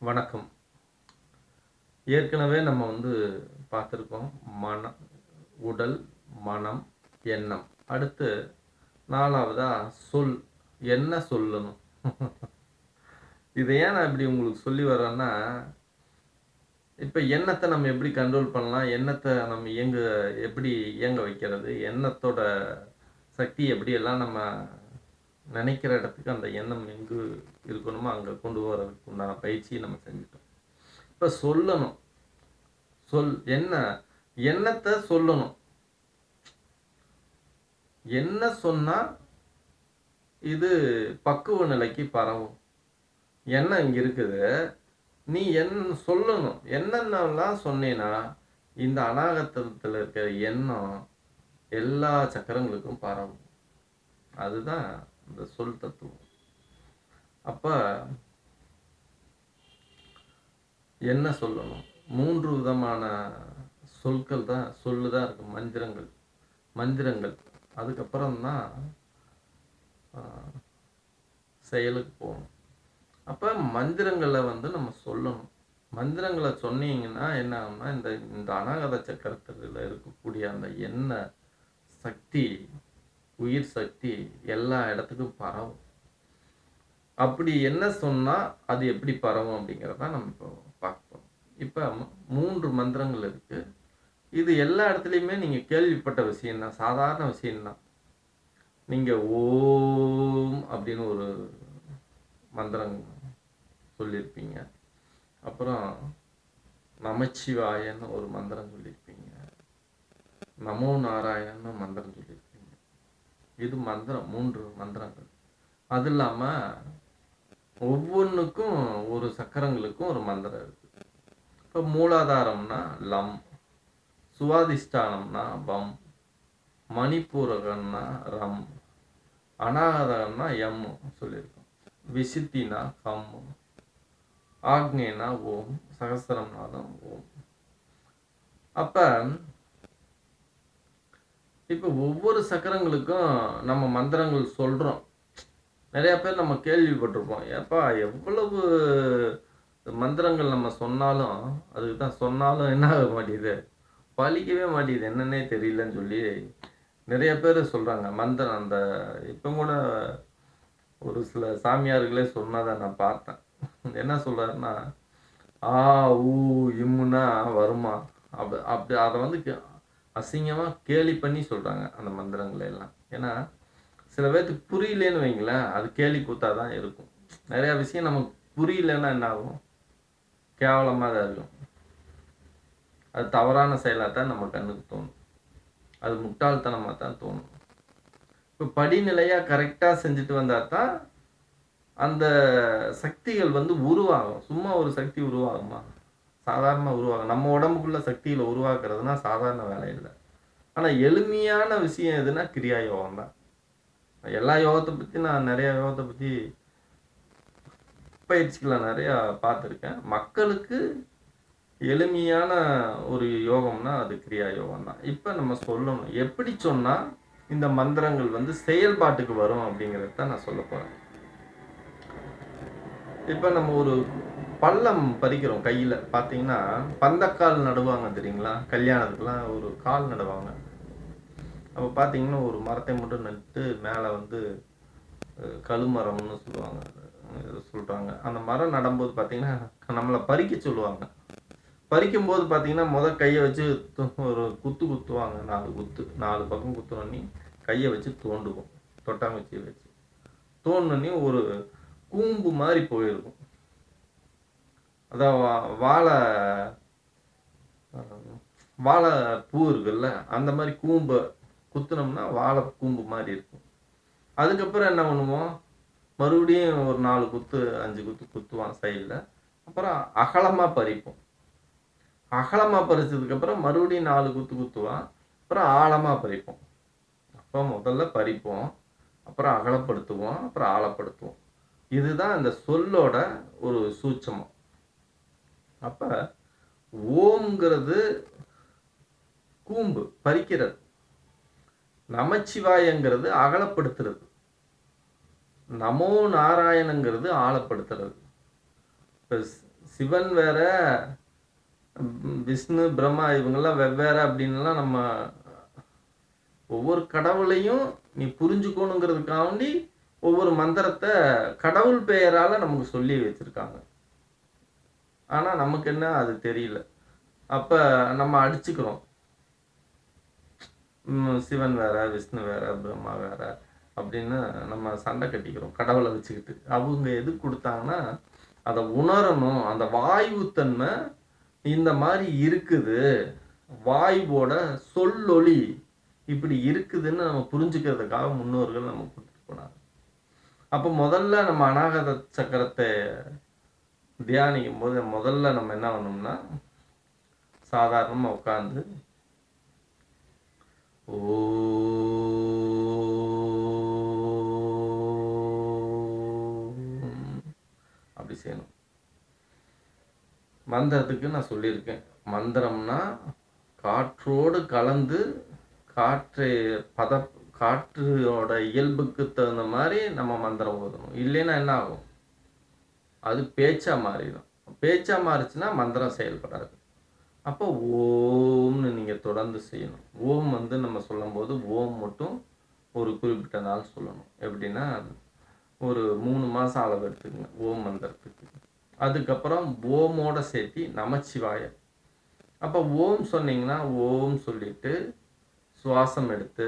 வணக்கம். ஏற்கனவே நம்ம வந்து பார்த்துருக்கோம் மன உடல் மனம் எண்ணம். அடுத்து நாலாவதா சொல் என்ன சொல்லணும்? இதை ஏன் நான் இப்படி உங்களுக்கு சொல்லி வர்றேன்னா இப்போ எண்ணத்தை நம்ம எப்படி கண்ட்ரோல் பண்ணலாம்? எண்ணத்தை நம்ம இயங்க எப்படி இயங்க வைக்கிறது? எண்ணத்தோட சக்தி எப்படியெல்லாம் நம்ம நினைக்கிற இடத்துக்கு அந்த எண்ணம் எங்கு இருக்கணுமோ அங்கே கொண்டு வரதுக்கு உண்டான பயிற்சியை நம்ம செஞ்சுட்டோம். இப்போ சொல்லணும். சொல் என்ன? எண்ணத்தை சொல்லணும். என்ன சொன்னால் இது பக்குவ நிலைக்கு பரவும். எண்ணம் இங்கே இருக்குது? நீ என்ன சொல்லணும். என்னென்னலாம் சொன்னீன்னா இந்த அநாகத்தத்தில் இருக்கிற எண்ணம் எல்லா சக்கரங்களுக்கும் பரவும். அதுதான் இந்த சொல் தத்துவம். அப்போ என்ன சொல்லணும்? மூன்று விதமான சொற்கள் தான் சொல்லு தான் இருக்குது மந்திரங்கள். மந்திரங்கள். அதுக்கப்புறம் தான் செயலுக்கு போகணும். அப்போ மந்திரங்களை வந்து நம்ம சொல்லணும். மந்திரங்களை சொன்னீங்கன்னா என்ன ஆகும்னா இந்த இந்த அனாகத சக்கரத்தில் இருக்கக்கூடிய அந்த எண்ண சக்தி உயிர் சக்தி எல்லா இடத்துக்கும் பரவும். அப்படி என்ன சொன்னால் அது எப்படி பரவும் அப்படிங்கிறத நம்ம இப்போ பார்ப்போம் இப்போ மூன்று மந்திரங்கள் இருக்குது இது எல்லா இடத்துலையுமே நீங்கள் கேள்விப்பட்ட விஷயம்தான் சாதாரண விஷயம்தான் நீங்கள் ஓம் அப்படின்னு ஒரு மந்திரம் சொல்லியிருப்பீங்க. அப்புறம் நமச்சிவாயன்னு ஒரு மந்திரம் சொல்லியிருப்பீங்க. நமோ நாராயணன்னு மந்திரம் சொல்லி இது மந்திரம் மூன்று மந்திரங்கள். அது இல்லாமல் ஒவ்வொன்றுக்கும் ஒரு சக்கரங்களுக்கும் ஒரு மந்திரம் இருக்குது இப்போ மூலாதாரம்னா லம் சுவாதிஷ்டானம்னா பம் மணிப்பூரகம்னா ரம் அநாகதம்னா எம் சொல்லியிருக்கோம். விசித்தினா கம் ஆக்னேனா ஓம் சகசிரம்னாதான் ஓம். அப்போ இப்போ ஒவ்வொரு சக்கரங்களுக்கும் நம்ம மந்திரங்கள் சொல்கிறோம் நிறையா பேர் நம்ம கேள்விப்பட்டிருப்போம். ஏப்பா எவ்வளவு மந்திரங்கள் நம்ம சொன்னாலும் அதுக்கு தான் சொன்னாலும் என்ன ஆக மாட்டேங்குது? பழிக்கவே மாட்டேங்குது. என்னன்னே தெரியலன்னு சொல்லி நிறைய பேர் சொல்கிறாங்க மந்திரம் அந்த இப்போ கூட ஒரு சில சாமியார்களே சொன்னதை நான் பார்த்தேன். என்ன சொல்கிறாருன்னா ஆ ஊ இம்முன்னா வருமா? அப்படி அப்படி அதை வந்து அசிங்கமாக கேலி பண்ணி சொல்கிறாங்க அந்த மந்திரங்களை எல்லாம். ஏன்னா சில பேர்த்துக்கு புரியலேன்னு வைங்களேன் அது கேலி கூத்தாக தான் இருக்கும். நிறையா விஷயம் நமக்கு புரியலன்னா என்ன ஆகும்? கேவலமாக தான் இருக்கும். அது தவறான செயலாக தான் நம்ம கண்ணுக்கு தோணும். அது முட்டாள்தனமாக தான் தோணும். இப்போ படிநிலையாக கரெக்டாக செஞ்சுட்டு வந்தால் தான் அந்த சக்திகள் வந்து உருவாகும். சும்மா ஒரு சக்தி உருவாகுமா? சாதாரண உருவாகும் நம்ம உடம்புக்குள்ள சக்தியில் உருவாக்குறதுனா சாதாரண வேலை இல்லை. ஆனால் எளிமையான விஷயம் எதுனா கிரியா யோகம் தான். எல்லா யோகத்தை பற்றி நான் நிறையா யோகத்தை பற்றி பயிற்சிகளை நிறையா பார்த்துருக்கேன். மக்களுக்கு எளிமையான ஒரு யோகம்னா அது கிரியா யோகம் தான். இப்போ நம்ம சொல்லணும். எப்படி சொன்னால் இந்த மந்திரங்கள் வந்து செயல்பாட்டுக்கு வரும் அப்படிங்கிறத நான் சொல்ல போகிறேன் இப்போ நம்ம ஒரு பள்ளம் பறிக்கிறோம் கையில். பார்த்தீங்கன்னா பந்தக்கால் நடுவாங்க தெரியுங்களா? கல்யாணத்துக்குலாம் ஒரு கால் நடுவாங்க. அப்போ பார்த்தீங்கன்னா ஒரு மரத்தை மட்டும் நட்டு மேலே வந்து கழுமரம்னு சொல்லுவாங்க. சொல்கிறாங்க அந்த மரம் நடும்போது பார்த்தீங்கன்னா நம்மளை பறிக்க சொல்லுவாங்க. பறிக்கும்போது பார்த்தீங்கன்னா முதல் கையை வச்சு ஒரு குத்து குத்துவாங்க. நாலு குத்து. நாலு பக்கம் குத்துனோன்னி கையை வச்சு தோண்டுவோம். தொட்டாங்குச்சியை வச்சு. தோணுனி ஒரு கூம்பு மாதிரி போயிருக்கும். அதான் வாழை வாழை பூ இருக்குல்ல அந்த மாதிரி கூம்பை குத்துனோம்னா வாழை கூம்பு மாதிரி இருக்கும். அதுக்கப்புறம் என்ன பண்ணுவோம்? மறுபடியும் ஒரு நாலு குத்து அஞ்சு குத்து குத்துவான் சைடில் அப்புறம் அகலமாக பறிப்போம். அகலமாக பறிச்சதுக்கப்புறம் மறுபடியும் நாலு குத்து குத்துவான் அப்புறம் ஆழமாக பறிப்போம். அப்போ முதல்ல பறிப்போம். அப்புறம் அகலப்படுத்துவோம். அப்புறம் ஆழப்படுத்துவோம். இதுதான் இந்த சொல்லோட ஒரு சூட்சமம். அப்போ ஓம்ங்கிறது கூம்பு பறிக்கிறது. நமச்சிவாயங்கிறது அகலப்படுத்துறது. நமோ நாராயணங்கிறது ஆழப்படுத்துறது. இப்போ சிவன் வேற விஷ்ணு பிரம்மா இவங்கெல்லாம் வெவ்வேறு அப்படின்லாம் நம்ம ஒவ்வொரு கடவுளையும் நீ புரிஞ்சுக்கணுங்கிறதுக்காண்டி ஒவ்வொரு மந்திரத்தை கடவுள் பெயரால நமக்கு சொல்லி வச்சிருக்காங்க. ஆனா நமக்கு என்ன அது தெரியல. அப்ப நம்ம அடிச்சுக்கிறோம். சிவன் வேற விஷ்ணு வேற பிரம்மா வேற அப்படின்னு நம்ம சண்டை கட்டிக்கிறோம் கடவுளை வச்சுக்கிட்டு. அவங்க எது கொடுத்தாங்கன்னா அதை உணரணும். அந்த வாயுத்தன்மை இந்த மாதிரி இருக்குது. வாயுவோட சொல்லொளி இப்படி இருக்குதுன்னு நம்ம புரிஞ்சுக்கிறதுக்காக முன்னோர்கள் நம்ம கொடுத்துட்டு போனாங்க. அப்போ முதல்ல நம்ம அநாகத சக்கரத்தை தியானிக்கும் போது முதல்ல நம்ம என்ன பண்ணோம்னா சாதாரணமாக உட்காந்து ஓ அப்படி செய்யணும். மந்திரத்துக்கு நான் சொல்லியிருக்கேன். மந்திரம்னா காற்றோடு கலந்து காற்று பத காற்றோட இயல்புக்கு தகுந்த மாதிரி நம்ம மந்திரம் ஓதணும். இல்லைன்னா என்ன ஆகும்? அது பேச்சா மாறிடும். பேச்சா மாறிச்சுன்னா மந்திரம் செயல்படாது. அப்போ ஓம்னு நீங்கள் தொடர்ந்து செய்யணும். ஓம் வந்து நம்ம சொல்லும்போது ஓம் மட்டும் ஒரு குறிப்பிட்ட நாள் சொல்லணும். எப்படின்னா ஒரு மூணு மாதம் அளவு எடுத்துக்கங்க ஓம் மந்திரத்துக்கு. அதுக்கப்புறம் ஓமோட சேர்த்தி நமச்சிவாய. அப்போ ஓம் சொன்னீங்கன்னா ஓம் சொல்லிட்டு சுவாசம் எடுத்து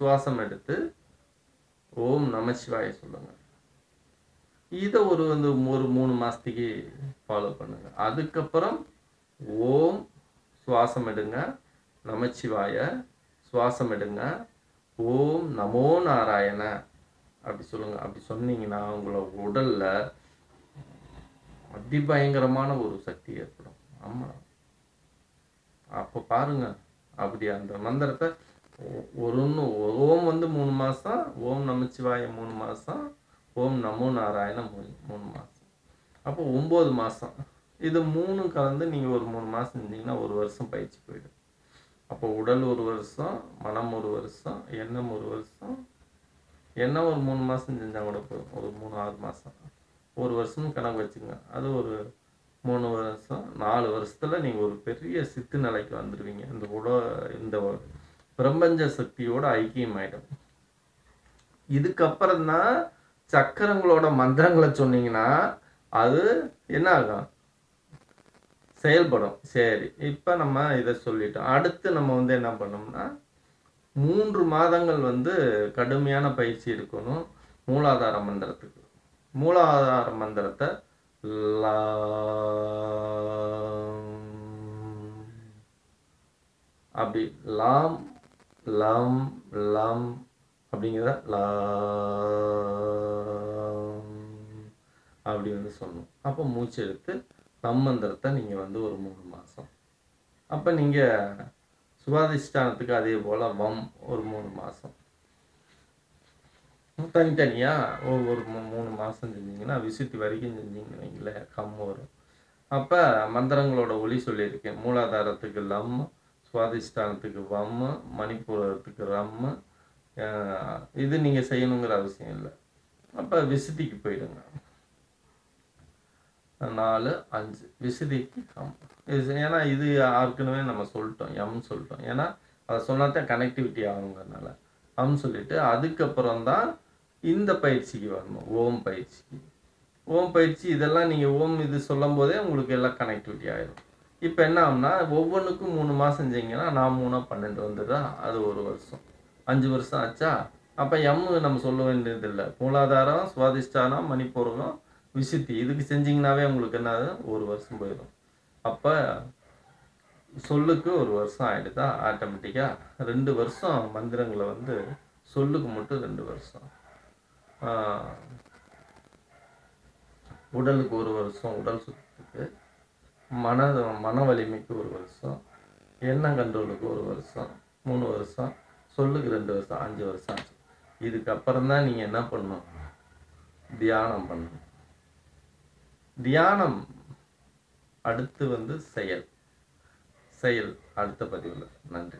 சுவாசம் எடுத்து ஓம் நமச்சிவாய சொல்லுங்கள் இதை ஒரு வந்து ஒரு மூணு மாதத்துக்கு ஃபாலோ பண்ணுங்க. அதுக்கப்புறம் ஓம் சுவாசம் எடுங்க. நமச்சிவாய சுவாசம் எடுங்க. ஓம் நமோ நாராயண அப்படி சொல்லுங்க. அப்படி சொன்னீங்கன்னா உங்களோட உடல்ல அதிபயங்கரமான ஒரு சக்தி ஏற்படும். ஆமாம் அப்போ பாருங்க. அப்படி அந்த மந்திரத்தை ஒ- ஒரு ஒன்று ஓம் வந்து மூணு மாதம் ஓம் நமச்சிவாய மூணு மாதம் ஓம் நமோ நாராயண மூணு மாதம் அப்போ ஒன்பது மாதம் இது மூணும் கலந்து நீங்க ஒரு மூணு மாசம் செஞ்சீங்கன்னா ஒரு வருஷம் பயிற்சி போயிடும். அப்போ உடல் ஒரு வருஷம் மனம் ஒரு வருஷம் எண்ணம் ஒரு வருஷம். எண்ணம் ஒரு மூணு மாசம் செஞ்சா கூட போதும். ஒரு மூணு ஆறு மாசம். ஒரு வருஷம் கணக்கு வச்சுங்க அது ஒரு மூணு வருஷம் நாலு வருஷத்துல நீங்க ஒரு பெரிய சித்து நிலைக்கு வந்துடுவீங்க இந்த உட இந்த பிரபஞ்ச சக்தியோட ஐக்கியம் ஆகிடும் இதுக்கப்புறம் தான் சக்கரங்களோட மந்திரங்களை சொன்னீங்கன்னா அது என்ன ஆகும்? செயல்படும். சரி இப்போ நம்ம இதை சொல்லிட்டோம். அடுத்து நம்ம வந்து என்ன பண்ணோம்னா மூன்று மாதங்கள் வந்து கடுமையான பயிற்சி இருக்கணும் மூலாதார மந்திரத்துக்கு. மூலாதார மந்திரத்தை லா அப்படி லாம் லம் லம் அப்படிங்கிறத லா அப்படி வந்து சொல்லணும் அப்போ மூச்சு எடுத்து சம்மந்திரத்தை நீங்கள் வந்து ஒரு மூணு மாதம் அப்போ நீங்கள் சுவாதிஷ்டானத்துக்கு அதே போல் வம் ஒரு மூணு மாதம் தனித்தனியாக ஒவ்வொரு மூணு மாதம் செஞ்சீங்கன்னா விசுத்தி வரைக்கும் செஞ்சீங்கன்னு வைங்களேன் கம் வரும். அப்போ மந்திரங்களோட ஒளி சொல்லியிருக்கேன். மூலாதாரத்துக்கு லம் சுவாதிஷ்டானத்துக்கு வம் மணிப்பூரத்துக்கு ரம் அஹ் இது நீங்கள் செய்யணுங்கிற அவசியம் இல்லை. அப்போ விசுத்திக்கு போயிடுங்க. நாலு அஞ்சு. விசிறிக்கு கம். இது ஏன்னா இது ஏற்கனவே நம்ம சொல்லிட்டோம். எம் சொல்லிட்டோம். ஏன்னா அதை சொன்னாதான் கனெக்டிவிட்டி ஆகுங்கிறதுனால. அம் சொல்லிட்டு அதுக்கப்புறம் தான் இந்த பயிற்சிக்கு வரணும். ஓம் பயிற்சிக்கு. ஓம் பயிற்சி இதெல்லாம் நீங்கள் ஓம் இது சொல்லும் போதே உங்களுக்கு எல்லாம் கனெக்டிவிட்டி ஆகிடும் இப்போ என்ன ஆகும்னா ஒவ்வொன்றுக்கும் மூணு மாதம் செஞ்சீங்கன்னா நான் மூணாக பன்னெண்டு வந்துடுதா அது ஒரு வருஷம். அஞ்சு வருஷம் ஆச்சா? அப்போ எம் நம்ம சொல்ல வேண்டியது இல்லை மூலாதாரம் சுவாதிஷ்டானம் மணிப்பூர்வம் விசுத்தி இதுக்கு செஞ்சீங்கன்னாவே உங்களுக்கு என்னது ஒரு வருஷம் போயிடும். அப்போ சொல்லுக்கு ஒரு வருஷம் ஆயிடுதா? ஆட்டோமேட்டிக்காக ரெண்டு வருஷம் மந்திரங்களை வந்து சொல்லுக்கு மட்டும் ரெண்டு வருஷம். உடலுக்கு ஒரு வருஷம் உடல் சுத்தத்துக்கு மன மன வலிமைக்கு ஒரு வருஷம் எண்ணம் கண்ட்ரோலுக்கு ஒரு வருஷம் மூணு வருஷம் சொல்லுக்கு ரெண்டு வருஷம் அஞ்சு வருஷம் ஆச்சு. இதுக்கப்புறம் தான் நீங்கள் என்ன பண்ணணும்? தியானம் பண்ணணும். தியானம் அடுத்து வந்து செயல். செயல் அடுத்த பதிவில். நன்றி.